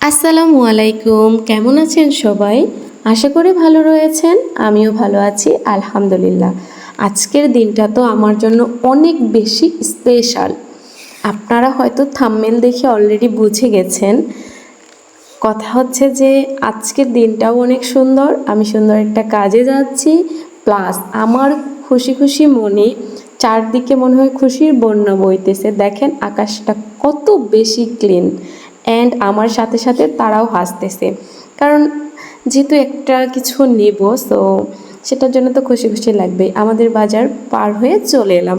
আসসালামু আলাইকুম, কেমন আছেন সবাই? আশা করি ভালো রয়েছেন, আমিও ভালো আছি, আলহামদুলিল্লাহ। আজকের দিনটা তো আমার জন্য অনেক বেশি স্পেশাল। আপনারা হয়তো থাম্মেল দেখে অলরেডি বুঝে গেছেন। কথা হচ্ছে যে, আজকের দিনটাও অনেক সুন্দর, আমি সুন্দর একটা কাজে যাচ্ছি, প্লাস আমার খুশি খুশি মনে, চারদিকে মনে হয় খুশির বন্যা বইতেছে। দেখেন, আকাশটা কত বেশি ক্লিন। অ্যান্ড আমার সাথে সাথে তারাও হাসতেছে। কারণ যেহেতু একটা কিছু নেব সো সেটার জন্য তো খুশি খুশি লাগবে। আমাদের বাজার পার হয়ে চলে এলাম।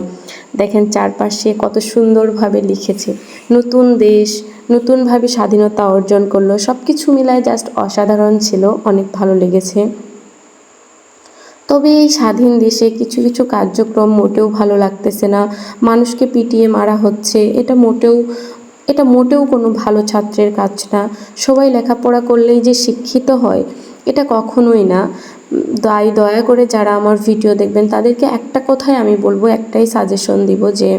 দেখেন চারপাশে কত সুন্দরভাবে লিখেছে। নতুন দেশ, নতুনভাবে স্বাধীনতা অর্জন করল। সব কিছু মিলায় জাস্ট অসাধারণ ছিল। অনেক ভালো লেগেছে। তবে এই স্বাধীন দেশে কিছু কিছু কার্যক্রম মোটেও ভালো লাগতেছে না। মানুষকে পিটিয়ে মারা হচ্ছে। এটা মোটেও এটা মোটেও কোনো ভালো ছাত্রের কাজ না। সবাই লেখাপড়া করলেই যে শিক্ষিত হয়, এটা কখনোই না। দায় দয়া করে যারা আমার ভিডিও দেখবেন, তাদেরকে একটা কথাই আমি বলব, একটাই সাজেশন দিব যে,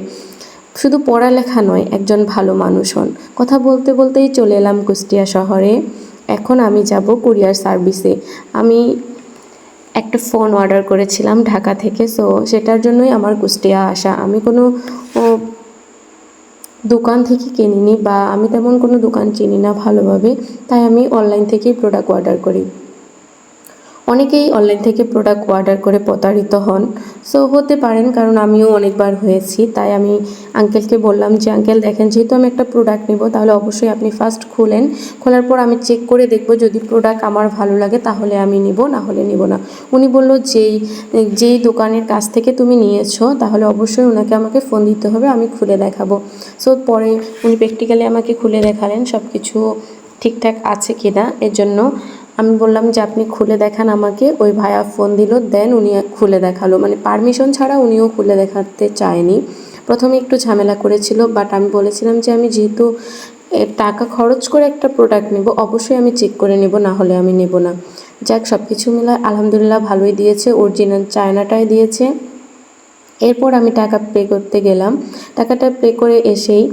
শুধু পড়ালেখা নয়, একজন ভালো মানুষ হন। কথা বলতে বলতেই চলে এলাম কুষ্টিয়া শহরে। এখন আমি যাব কুরিয়ার সার্ভিসে আমি একটা ফোন অর্ডার করেছিলাম ঢাকা থেকে সো সেটার জন্যই আমার কুষ্টিয়া আসা। আমি কোনো দোকান থেকে কিনিনি বা আমি তেমন কোনো দোকান চিনি না ভালোভাবে, তাই আমি অনলাইন থেকেই প্রোডাক্ট অর্ডার করি। অনেকেই অনলাইন থেকে প্রোডাক্ট অর্ডার করে প্রতারিত হন। সো হতে পারেন, কারণ আমিও অনেকবার হয়েছি, তাই আমি আঙ্কেলকে বললাম যে আঙ্কেল দেখেন, যেহেতু আমি একটা প্রোডাক্ট নেব, তাহলে অবশ্যই আপনি ফার্স্ট খুলেন। খোলার পর আমি চেক করে দেখব, যদি প্রোডাক্ট আমার ভালো লাগে, তাহলে আমি নিব, না হলে নিব না। উনি বলল, যেই যেই দোকানের কাছ থেকে তুমি নিয়েছো, তাহলে অবশ্যই ওনাকে আমাকে ফোন দিতে হবে, আমি খুলে দেখাবো। সো পরে উনি প্র্যাকটিক্যালি আমাকে খুলে দেখালেন সব কিছু ঠিকঠাক আছে কি না এর জন্য আমি বললাম যে, আপনি খুলে দেখান আমাকে। ওই ভাইয়া ফোন দিল দেন উনি খুলে দেখাল। মানে পারমিশন ছাড়া উনিও খুলে দেখাতে চায়নি। প্রথমে একটু ঝামেলা করেছিল বাট আমি বলেছিলাম যে, আমি যেহেতু টাকা খরচ করে একটা প্রোডাক্ট নেব, অবশ্যই আমি চেক করে নেব, না হলে আমি নেব না। যাক সব কিছু মিলায় আলহামদুলিল্লাহ ভালোই দিয়েছে অরিজিনাল চায়নাটাই দিয়েছে। এরপর আমি টাকা পে করতে গেলাম। টাকাটা পে করে এসেই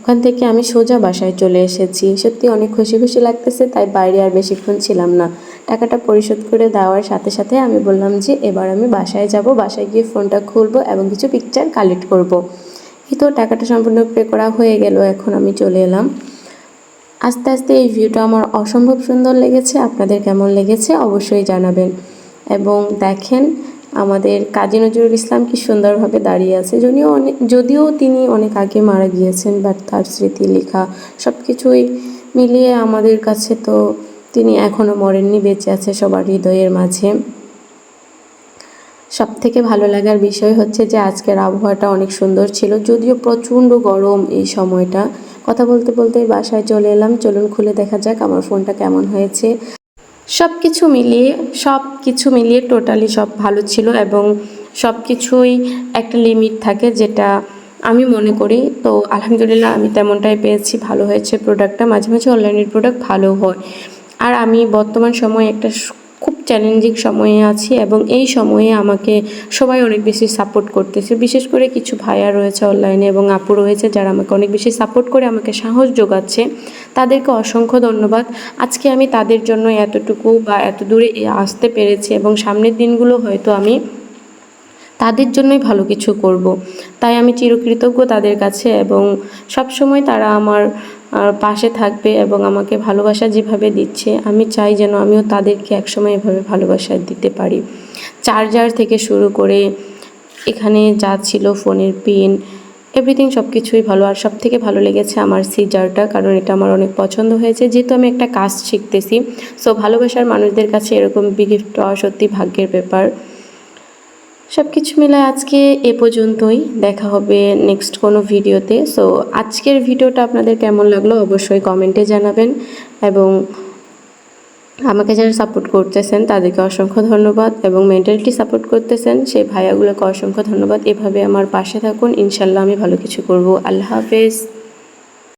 ওখান থেকে আমি সোজা বাসায় চলে এসেছি। সত্যি অনেক খুশি খুশি লাগতেছে, তাই বাইরে আর বেশিক্ষণ ছিলাম না। টাকাটা পরিশোধ করে দেওয়ার সাথে সাথে আমি বললাম যে, এবার আমি বাসায় যাব, বাসায় গিয়ে ফোনটা খুলবো এবং কিছু পিকচার কালেক্ট করব। এই তো টাকাটা সম্পূর্ণ পে করা হয়ে গেল, এখন আমি চলে এলাম। আস্তে আস্তে এই ভিউটা আমার অসম্ভব সুন্দর লেগেছে, আপনাদের কেমন লেগেছে অবশ্যই জানাবেন। এবং দেখেন আমাদের কাজী নজরুল ইসলাম কি সুন্দরভাবে দাঁড়িয়ে আছে? যদিও অনেক যদিও তিনি অনেক আগে মারা গিয়েছেন বাট তার স্মৃতি, লেখা সব কিছুই মিলিয়ে আমাদের কাছে তো তিনি এখনও মরেননি, বেঁচে আছে সবার হৃদয়ের মাঝে। সব থেকে ভালো লাগার বিষয় হচ্ছে যে আজকের আবহাওয়াটা অনেক সুন্দর ছিল, যদিও প্রচণ্ড গরম এই সময়টা। কথা বলতে বলতে বাসায় চলে এলাম, চলুন খুলে দেখা যাক আমার ফোনটা কেমন হয়েছে। সব কিছু মিলিয়ে সব কিছু মিলিয়ে টোটালি সব ভালো ছিল এবং সব কিছুই একটা লিমিট থাকে যেটা আমি মনে করি। তো আলহামদুলিল্লাহ আমি তেমনটাই পেয়েছি, ভালো হয়েছে প্রোডাক্টটা মাঝে মাঝে অনলাইনের প্রোডাক্ট ভালো হয়। আর আমি বর্তমান সময়ে একটা চ্যালেঞ্জিং সময়ে আছি এবং এই সময়ে আমাকে সবাই অনেক বেশি সাপোর্ট করতেছে। বিশেষ করে কিছু ভাইয়া রয়েছে অনলাইনে এবং আপু রয়েছে যারা আমাকে অনেক বেশি সাপোর্ট করে, আমাকে সাহস যোগাচ্ছে। তাদেরকে অসংখ্য ধন্যবাদ। আজকে আমি তাদের জন্য এতটুকু বা এত দূরে আসতে পেরেছি এবং সামনের দিনগুলো হয়তো আমি তাদের জন্যই ভালো কিছু করব। তাই আমি চিরকৃতজ্ঞ তাদের কাছে এবং সবসময় তারা আমার পাশে থাকবে এবং আমাকে ভালোবাসা যেভাবে দিচ্ছে, আমি চাই যেন আমিও তাদেরকে একসময় এভাবে ভালোবাসা দিতে পারি। চার্জার থেকে শুরু করে এখানে যা ছিল, ফোনের পিন এভরিথিং সব কিছুই ভালো। আর সব থেকে ভালো লেগেছে আমার সিজারটা, কারণ এটা আমার অনেক পছন্দ হয়েছে। যেহেতু আমি একটা কাজ শিখতেছি সো ভালোবাসার মানুষদের কাছে এরকম গিফট পাওয়া সত্যি ভাগ্যের ব্যাপার। সব কিছু মিলে আজকে এ পর্যন্তই। দেখা হবে নেক্সট কোনো ভিডিওতে। সো আজকের ভিডিওটা আপনাদের কেমন লাগল অবশ্যই কমেন্টে জানাবেন এবং আমাকে যারা সাপোর্ট করতেছেন, তাদেরকে অসংখ্য ধন্যবাদ এবং মেন্টালিটি সাপোর্ট করতেছেন, সেই ভাইয়াগুলোকে অসংখ্য ধন্যবাদ। এভাবে আমার পাশে থাকুন। ইনশাল্লাহ আমি ভালো কিছু করব। আল্লাহ হাফেজ।